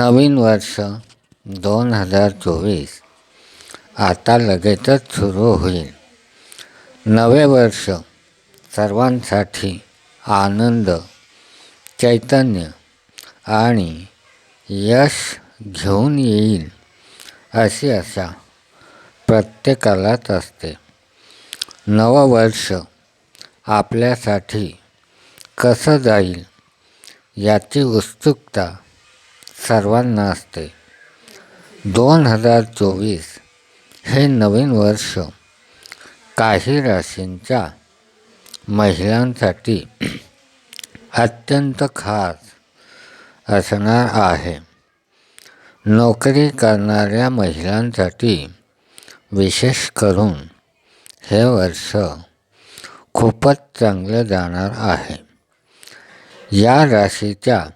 नवीन वर्ष दोन हजार चोवीस. आता लगेचच सुरू होईल. नवे वर्ष. सर्वांसाठी आनंद चैतन्य आणि यश घेऊन येईल अशी आशा प्रत्येकालाच असते. नवं वर्ष आपल्यासाठी कसं जाईल याची उत्सुकता सर्वांना असते. दोन हजार चोवीस हे नवीन वर्ष. काही राशींच्या महिलांसाठी अत्यंत खास असणार आहे. नोकरी करणाऱ्या महिलांसाठी विशेष करून हे वर्ष खूपच चांगलं जाणार आहे. या राशीच्या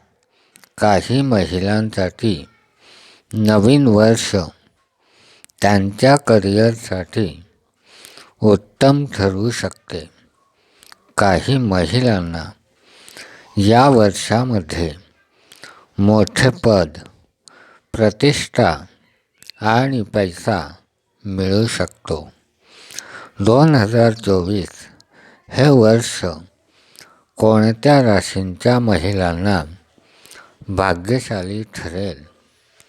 काही महिलांसाठी नवीन वर्ष त्यांच्या करिअरसाठी उत्तम ठरू शकते. काही महिलांना या वर्षामध्ये मोठे पद प्रतिष्ठा आणि पैसा मिळू शकतो. दोन हजार चोवीस हे वर्ष कोणत्या राशींच्या महिलांना भाग्यशाली ठरेल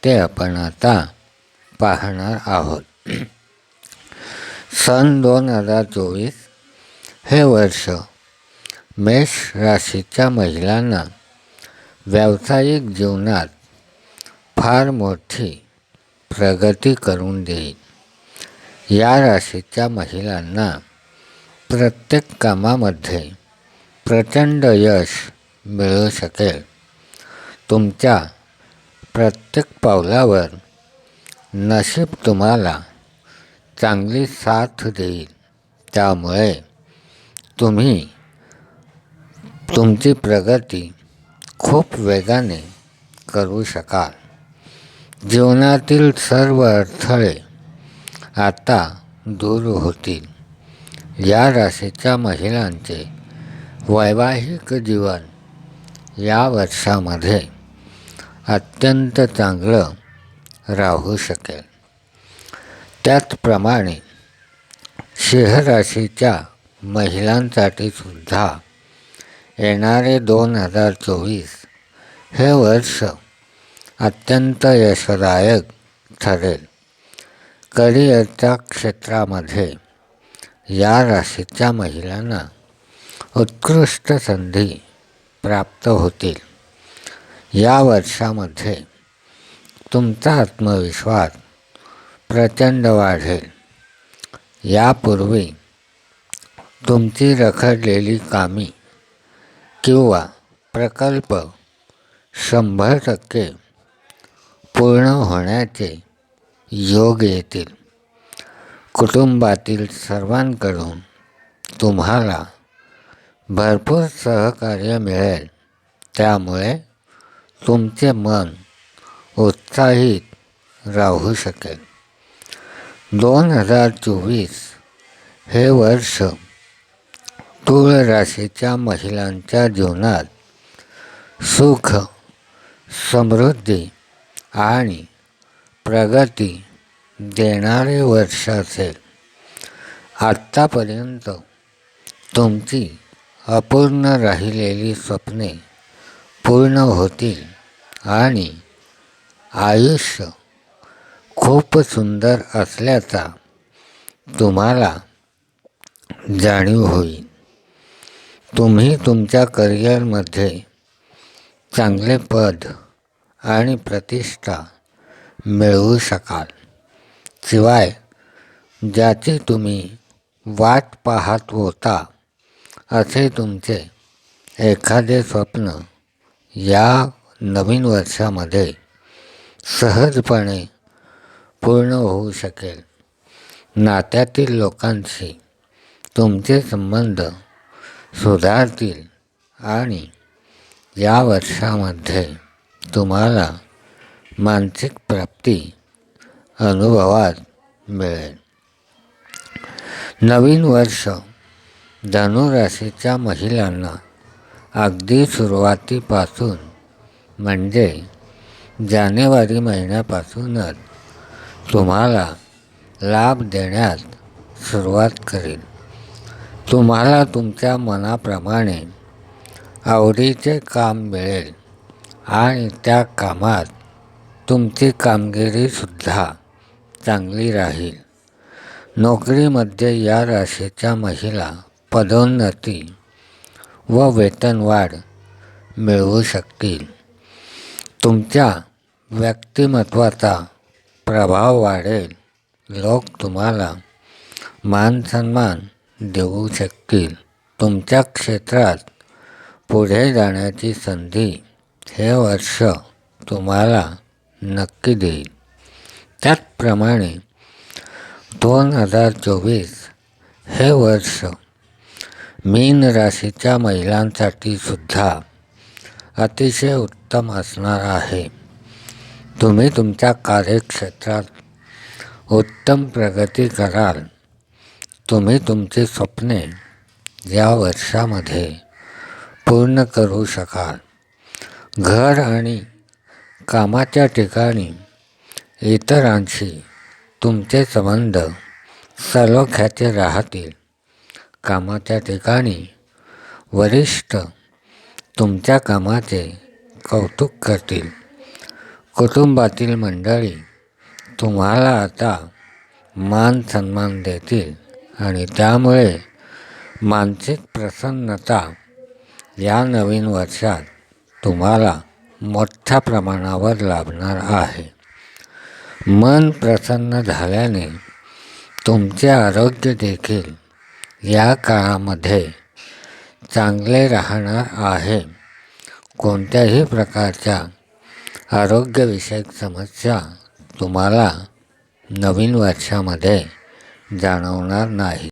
ते आपण आता पाहणार आहोत. सन दोन हजार चोवीस हे वर्ष मेष राशीच्या महिलांना व्यावसायिक जीवनात फार मोठी प्रगती करून देईल. या राशीच्या महिलांना प्रत्येक कामामध्ये प्रचंड यश मिळू शकेल. तुमच्या प्रत्येक पावलावर नशीब तुम्हाला चांगली साथ देईल. त्यामुळे तुम्ही तुमची प्रगती खूप वेगाने करू शकाल. जीवनातील सर्व अडथळे आता दूर होतील. या राशीच्या महिलांचे वैवाहिक जीवन या वर्षामध्ये अत्यंत चांगलं राहू शकेल. त्याचप्रमाणे राशीच्या महिलांसाठी सुद्धा येणारे दोन हजार चोवीस हे वर्ष अत्यंत यशदायक ठरेल. करिअरच्या क्षेत्रामध्ये या राशीच्या महिलांना उत्कृष्ट संधी प्राप्त होतील. या वर्षामध्ये तुमचा आत्मविश्वास प्रचंड वाढेल. यापूर्वी तुमची रखडलेली कामी किंवा प्रकल्प शंभर टक्के पूर्ण होण्याचे योग येतील. कुटुंबातील सर्वांकडून तुम्हाला भरपूर सहकार्य मिळेल. त्यामुळे तुमचे मन उत्साहित राहू शकेल. दोन हजार चोवीस हे वर्ष तुळ राशीच्या महिलांच्या जीवनात सुख समृद्धी आणि प्रगती देणारे वर्ष असेल. आत्तापर्यंत तुमची अपूर्ण राहिलेली स्वप्ने पूर्ण होतील. आणि आयुष्य खूप सुंदर असल्याचा तुम्हाला जाणीव होईल. तुम्ही तुमच्या करिअरमध्ये चांगले पद आणि प्रतिष्ठा मिळवू शकाल. शिवाय ज्याची तुम्ही वाट पाहत होता असे तुमचे एखादे स्वप्न या नवीन वर्षामध्ये सहजपणे पूर्ण होऊ शकेल. नात्यातील लोकांशी तुमचे संबंध सुधारतील आणि या वर्षामध्ये तुम्हाला मानसिक प्राप्ती अनुभवात मिळेल. नवीन वर्ष धनुराशीच्या महिलांना अगदी सुरुवातीपासून म्हणजे जानेवारी महिन्यापासूनच तुम्हाला लाभ देण्यास सुरुवात करेल तुम्हाला तुमच्या मनाप्रमाणे आवडीचे काम मिळेल आणि त्या कामात तुमची कामगिरीसुद्धा चांगली राहील. नोकरीमध्ये या राशीच्या महिला पदोन्नती व वेतनवाढ मिळवू शकतील. तुमच्या व्यक्तिमत्वाचा प्रभाव वाढेल. लोक तुम्हाला मानसन्मान देऊ शकतील. तुमच्या क्षेत्रात पुढे जाण्याची संधी हे वर्ष तुम्हाला नक्की देईल. त्याचप्रमाणे दोन हजार चोवीस हे वर्ष मीन राशीच्या महिलांसाठी सुद्धा अतिशय उत्तम असणार आहे. तुम्ही तुमच्या कार्यक्षेत्रात उत्तम प्रगती कराल. तुम्ही तुमची स्वप्ने या वर्षामध्ये पूर्ण करू शकाल. घर आणि कामाच्या ठिकाणी इतरांशी तुमचे संबंध सलोख्याचे राहतील. कामाच्या ठिकाणी वरिष्ठ तुमच्या कामाचे कौतुक करतील. कुटुंबातील मंडळी तुम्हाला आता मान सन्मान देतील आणि त्यामुळे मानसिक प्रसन्नता या नवीन वर्षात तुम्हाला मोठ्या प्रमाणावर लाभणार आहे. मन प्रसन्न झाल्याने तुमचे आरोग्य देखील या काळामध्ये चांगले राहणार आहे. कोणत्याही प्रकारच्या आरोग्यविषयक समस्या तुम्हाला नवीन वर्षामध्ये जाणवणार नाही.